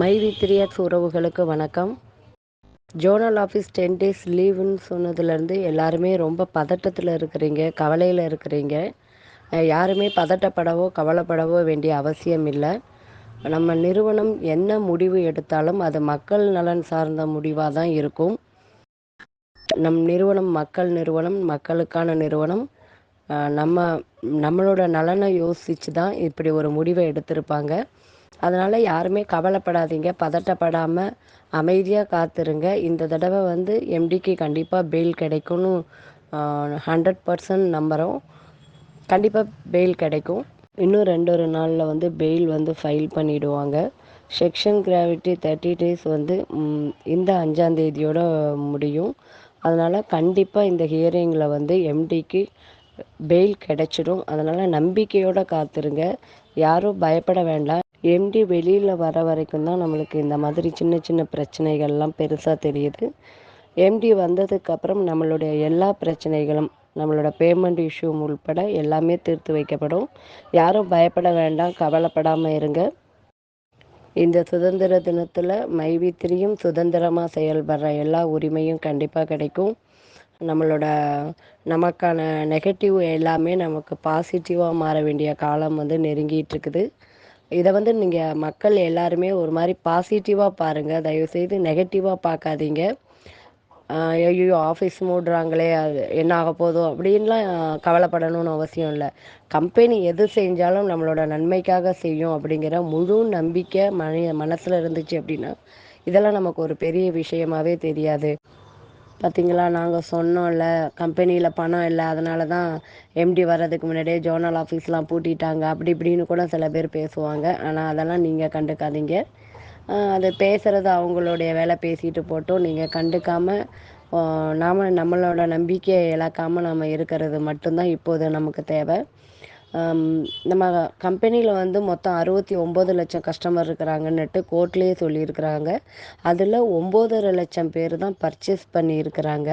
My வித்ரியாட்ஸ் உறவுகளுக்கு வணக்கம். ஜோனல் ஆஃபீஸ் டென் டேஸ் லீவுன்னு சொன்னதுலேருந்து எல்லாருமே ரொம்ப பதட்டத்தில் இருக்கிறீங்க கவலையில் இருக்கிறீங்க. யாருமே பதட்டப்படவோ கவலைப்படவோ வேண்டிய அவசியம் இல்லை. நம்ம நிறுவனம் என்ன முடிவு எடுத்தாலும் அது மக்கள் நலன் சார்ந்த முடிவாக தான் இருக்கும். நம் நிறுவனம் மக்கள் நிறுவனம் மக்களுக்கான நிறுவனம். நம்ம நம்மளோட நலனை யோசித்து தான் இப்படி ஒரு முடிவை எடுத்திருப்பாங்க. அதனால் யாருமே கவலைப்படாதீங்க பதட்டப்படாமல் அமைதியாக காத்துருங்க. இந்த தடவை வந்து எம்டிக்கு கண்டிப்பாக பெயில் கிடைக்கும்னு ஹண்ட்ரட் பர்சன்ட் நம்புகிறோம் கண்டிப்பாக பெயில் கிடைக்கும். இன்னும் ரெண்டு ஒரு நாளில் வந்து பெயில் வந்து ஃபைல் பண்ணிடுவாங்க. செக்ஷன் கிராவிட்டி தேர்ட்டி டேஸ் வந்து இந்த அஞ்சாந்தேதியோட முடியும். அதனால் கண்டிப்பாக இந்த ஹியரிங்கில் வந்து எம்டிக்கு பெயில் கிடைச்சிடும். அதனால் நம்பிக்கையோடு காத்துருங்க. யாரும் பயப்பட வேண்டாம். எம்டி வெளியில் வர வரைக்கும் தான் நம்மளுக்கு இந்த மாதிரி சின்ன சின்ன பிரச்சனைகள்லாம் பெருசாக தெரியுது. எம்டி வந்ததுக்கப்புறம் நம்மளுடைய எல்லா பிரச்சனைகளும் நம்மளோட பேமெண்ட் இஷ்யூ உள்பட எல்லாமே தீர்த்து வைக்கப்படும். யாரும் பயப்பட வேண்டாம் கவலைப்படாமல் இருங்க. இந்த சுதந்திர தினத்தில் மைவித்திரியும் சுதந்திரமாக செயல்படுற எல்லா உரிமையும் கண்டிப்பாக கிடைக்கும். நம்மளோட நமக்கான நெகட்டிவ் எல்லாமே நமக்கு பாசிட்டிவாக மாற வேண்டிய காலம் வந்து நெருங்கிட்டு இருக்குது. இதை வந்து நீங்கள் மக்கள் எல்லாருமே ஒரு மாதிரி பாசிட்டிவாக பாருங்கள் தயவுசெய்து நெகட்டிவாக பார்க்காதீங்க ஐயோ ஆஃபீஸ் மூடுறாங்களே அது என்ன ஆக போதும் அப்படின்லாம் கவலைப்படணும்னு அவசியம் இல்லை. கம்பெனி எது செஞ்சாலும் நம்மளோட நன்மைக்காக செய்யும் அப்படிங்கிற முழு நம்பிக்கை மன மனசில் இருந்துச்சு அப்படின்னா இதெல்லாம் நமக்கு ஒரு பெரிய விஷயமாவே தெரியாது. பார்த்தீங்களா நாங்கள் சொன்னோம்ல கம்பெனியில் பணம் இல்லை அதனால தான் எம்டி வர்றதுக்கு முன்னாடியே ஜோனல் ஆஃபீஸ்லாம் பூட்டிட்டாங்க அப்படி இப்படின்னு கூட சில பேர் பேசுவாங்க. ஆனால் அதெல்லாம் நீங்கள் கண்டுக்காதீங்க. அது பேசுகிறது அவங்களுடைய வேலை பேசிட்டு போட்டும். நீங்கள் கண்டுக்காமல் நாம் நம்மளோட நம்பிக்கையை இழக்காமல் நம்ம இருக்கிறது மட்டும்தான் இப்போது நமக்கு தேவை. நம்ம கம்பெனியில் வந்து மொத்தம் அறுபத்தி ஒம்பது லட்சம் கஸ்டமர் இருக்கிறாங்கன்னுட்டு கோர்ட்லேயே சொல்லியிருக்கிறாங்க. அதில் ஒம்போதரை லட்சம் பேர் தான் பர்ச்சேஸ் பண்ணியிருக்கிறாங்க.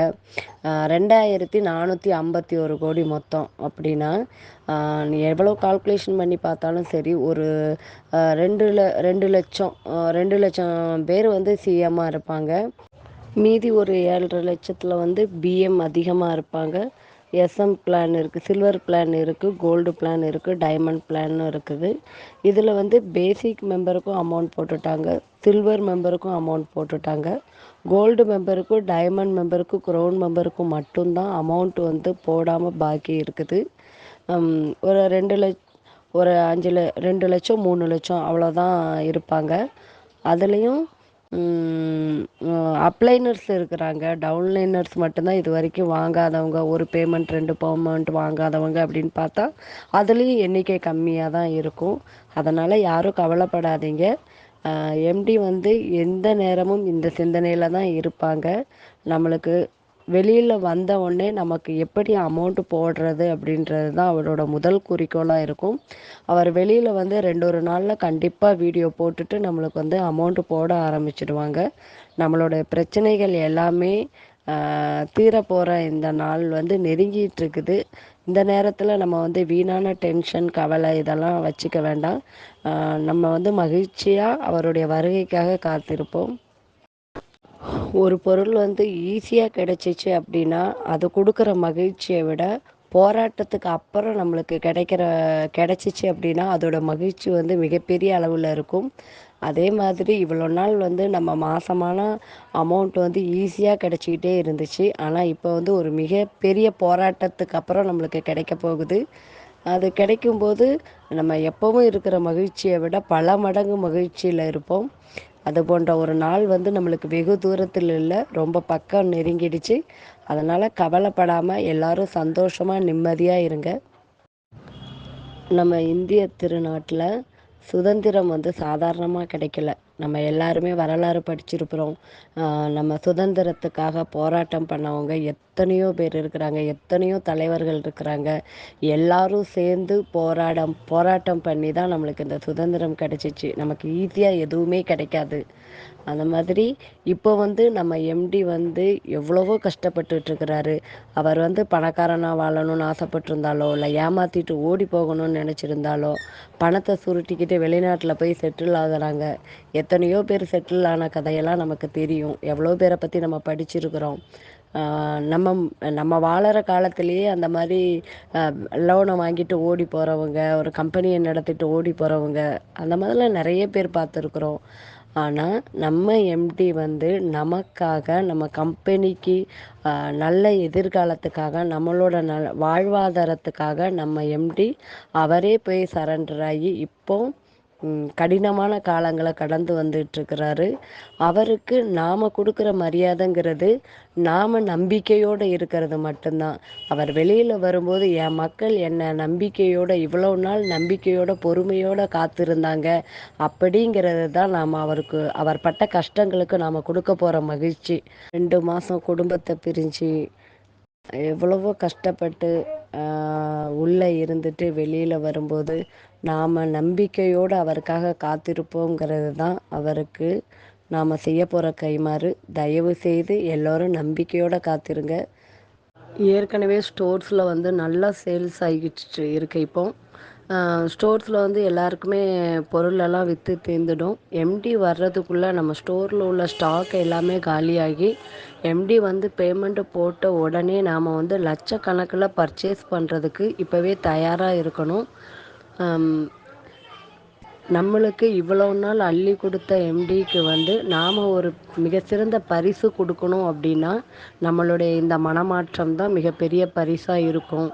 ரெண்டாயிரத்தி நானூற்றி ஐம்பத்தி ஒரு கோடி மொத்தம் அப்படின்னா நீ எவ்வளோ கால்குலேஷன் பண்ணி பார்த்தாலும் சரி ஒரு ரெண்டு ல ரெண்டு லட்சம் ரெண்டு லட்சம் பேர் வந்து சிஎம்மாக இருப்பாங்க. மீதி ஒரு ஏழரை லட்சத்தில் வந்து பிஎம் அதிகமாக இருப்பாங்க. எஸ்எம் பிளான் இருக்குது சில்வர் பிளான் இருக்குது கோல்டு பிளான் இருக்குது டைமண்ட் பிளான் இருக்குது. இதில் வந்து பேசிக் மெம்பருக்கும் அமௌண்ட் போட்டுட்டாங்க. சில்வர் மெம்பருக்கும் அமௌண்ட் போட்டுட்டாங்க. கோல்டு மெம்பருக்கும் டைமண்ட் மெம்பருக்கும் க்ரௌன் மெம்பருக்கும் மட்டும்தான் அமௌண்ட் வந்து போடாமல் பாக்கி இருக்குது. ஒரு ரெண்டு லட்ச ஒரு அஞ்சு ல ரெண்டு லட்சம் மூணு லட்சம் அவ்வளோதான் இருப்பாங்க. அதுலேயும் அப்ளைனர்ஸ் இருக்கிறாங்க. டவுன்லைனர்ஸ் மட்டும்தான் இது வரைக்கும் வாங்காதவங்க. ஒரு பேமெண்ட் ரெண்டு பேமெண்ட் வாங்காதவங்க அப்படின்னு பார்த்தா அதுலேயும் எண்ணிக்கை கம்மியாக தான் இருக்கும். அதனால் யாரும் கவலைப்படாதீங்க. எம்டி வந்து எந்த நேரமும் இந்த சிந்தனையில் தான் இருப்பாங்க. நம்மளுக்கு வெளியில் வந்த உடனே நமக்கு எப்படி அமௌண்ட் போடுறது அப்படின்றது தான் அவரோட முதல் குறிக்கோளாக இருக்கும். அவர் வெளியில் வந்து ரெண்டு ஒரு நாளில் கண்டிப்பாக வீடியோ போட்டுட்டு நம்மளுக்கு வந்து அமௌண்ட் போட ஆரம்பிச்சிடுவாங்க. நம்மளோட பிரச்சனைகள் எல்லாமே தீரப்போகிற இந்த நாள் வந்து நெருங்கிட்டு இருக்குது. இந்த நேரத்தில் நம்ம வந்து வீணான டென்ஷன் கவலை இதெல்லாம் வச்சுக்க வேண்டாம். நம்ம வந்து மகிழ்ச்சியாக அவருடைய வருகைக்காக காத்திருப்போம். ஒரு பொருள் வந்து ஈஸியாக கிடைச்சிச்சு அப்படின்னா அது கொடுக்குற மகிழ்ச்சியை விட போராட்டத்துக்கு அப்புறம் நம்மளுக்கு கிடைக்கிற கிடைச்சிச்சு அப்படின்னா அதோட மகிழ்ச்சி வந்து மிகப்பெரிய அளவில் இருக்கும். அதே மாதிரி இவ்வளோ நாள் வந்து நம்ம மாசமான அமௌண்ட் வந்து ஈஸியாக கிடச்சிக்கிட்டே இருந்துச்சு. ஆனால் இப்போ வந்து ஒரு மிகப்பெரிய போராட்டத்துக்கு அப்புறம் நம்மளுக்கு கிடைக்க போகுது. அது கிடைக்கும்போது நம்ம எப்பவும் இருக்கிற மகிழ்ச்சியை விட பல மடங்கு மகிழ்ச்சியில் இருப்போம். அது போன்ற ஒரு நாள் வந்து நம்மளுக்கு வெகு தூரத்தில் இல்லை ரொம்ப பக்கம் நெருங்கிடுச்சு. அதனால் கவலைப்படாமல் எல்லாரும் சந்தோஷமாக நிம்மதியாக இருங்க. நம்ம இந்திய திருநாட்டில் சுதந்திரம் வந்து சாதாரணமாக கிடைக்கல. நம்ம எல்லாருமே வரலாறு படிச்சிருக்கிறோம். நம்ம சுதந்திரத்துக்காக போராட்டம் பண்ணவங்க எத்தனையோ பேர் இருக்கிறாங்க எத்தனையோ தலைவர்கள் இருக்கிறாங்க. எல்லாரும் சேர்ந்து போராடம் போராட்டம் பண்ணி தான் நம்மளுக்கு இந்த சுதந்திரம் கிடச்சிச்சு. நமக்கு ஈஸியாக எதுவுமே கிடைக்காது. அந்த மாதிரி இப்போ வந்து நம்ம எம்டி வந்து எவ்வளவோ கஷ்டப்பட்டுட்ருக்கிறாரு. அவர் வந்து பணக்காரனாக வாழணும்னு ஆசைப்பட்டிருந்தாலோ இல்லை ஏமாற்றிட்டு ஓடி போகணும்னு நினச்சிருந்தாலோ பணத்தை சுருட்டிக்கிட்டு வெளிநாட்டில் போய் செட்டில் ஆகுறாங்க. எத்தனையோ பேர் செட்டில் ஆன கதையெல்லாம் நமக்கு தெரியும். எவ்வளோ பேரை பற்றி நம்ம படிச்சிருக்கிறோம். நம்ம நம்ம வாழற காலத்திலேயே அந்த மாதிரி லோனை வாங்கிட்டு ஓடி போகிறவங்க ஒரு கம்பெனியை நடத்திட்டு ஓடி போகிறவங்க அந்த மாதிரிலாம் நிறைய பேர் பார்த்துருக்குறோம். ஆனால் நம்ம எம்டி வந்து நமக்காக நம்ம கம்பெனிக்கு நல்ல எதிர்காலத்துக்காக நம்மளோட நல் வாழ்வாதாரத்துக்காக நம்ம எம்டி அவரே போய் சரண்டர் ஆகி இப்போது கடினமான காலங்களை கடந்து வந்துட்டுருக்கிறாரு. அவருக்கு நாம் கொடுக்குற மரியாதைங்கிறது நாம் நம்பிக்கையோடு இருக்கிறது மட்டும்தான். அவர் வெளியில் வரும்போது என் மக்கள் என்னை நம்பிக்கையோடு இவ்வளோ நாள் நம்பிக்கையோட பொறுமையோடு காத்திருந்தாங்க. அப்படிங்கிறது தான் நாம் அவருக்கு அவர் பட்ட கஷ்டங்களுக்கு நாம் கொடுக்க போகிற மகிழ்ச்சி. ரெண்டு மாதம் குடும்பத்தை பிரிஞ்சு எவ்வளவோ கஷ்டப்பட்டு உள்ளே இருந்துட்டு வெளியில் வரும்போது நாம் நம்பிக்கையோடு அவருக்காக காத்திருப்போங்கிறது தான் அவருக்கு. நாம் செய்ய போகிற கைமாறு தயவு செய்து எல்லோரும் நம்பிக்கையோடு காத்திருங்க. ஏற்கனவே ஸ்டோர்ஸில் வந்து நல்லா சேல்ஸ் ஆகிட்டு இருக்கு இப்போ. ஸ்டோர்ஸில் வந்து எல்லாருக்குமே பொருளெல்லாம் விற்று தீர்ந்துடும். எம்டி வர்றதுக்குள்ளே நம்ம ஸ்டோரில் உள்ள ஸ்டாக் எல்லாமே காலியாகி எம்டி வந்து பேமெண்ட்டு போட்ட உடனே நாம் வந்து லட்சக்கணக்கில் பர்ச்சேஸ் பண்ணுறதுக்கு இப்போவே தயாராக இருக்கணும். நம்மளுக்கு இவ்வளோ நாள் அள்ளி கொடுத்த எம்டிக்கு வந்து நாம் ஒரு மிக சிறந்த பரிசு கொடுக்கணும் அப்படின்னா நம்மளுடைய இந்த மனமாற்றம் தான் மிகப்பெரிய பரிசாக இருக்கும்.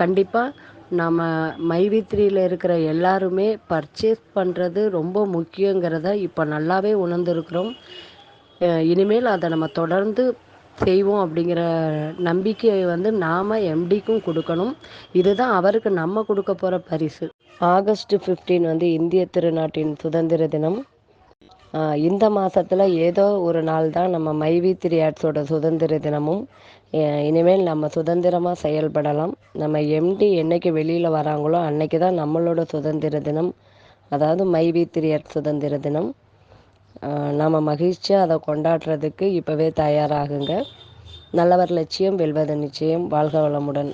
கண்டிப்பாக நம்ம மைவித்ரியில் இருக்கிற எல்லாருமே பர்ச்சேஸ் பண்ணுறது ரொம்ப முக்கியங்கிறத இப்போ நல்லாவே உணர்ந்துருக்குறோம். இனிமேல் அதை நம்ம தொடர்ந்து செய்வோம் அப்படிங்கிற நம்பிக்கையை வந்து நாம் எம்டிக்கும் கொடுக்கணும். இதுதான் அவருக்கு நம்ம கொடுக்க போகிற பரிசு. ஆகஸ்ட் ஃபிஃப்டீன் வந்து இந்திய திருநாட்டின் சுதந்திர தினம். இந்த மாதத்தில் ஏதோ ஒரு நாள் தான் நம்ம மைவி த்ரீ ஆட்ஸோட சுதந்திர தினமும் இனிமேல் நம்ம சுதந்திரமாக செயல்படலாம். நம்ம எம்டி என்றைக்கு வெளியில் வராங்களோ அன்னைக்கு தான் நம்மளோட சுதந்திர தினம் அதாவது மைவி த்ரீ ஆட் சுதந்திர தினம். நாம் மகிழ்ச்சியாக அதை கொண்டாடுறதுக்கு இப்போவே தயாராகுங்க. நல்லவர் லட்சியம் வெல்வது நிச்சயம். வாழ்க வளமுடன்.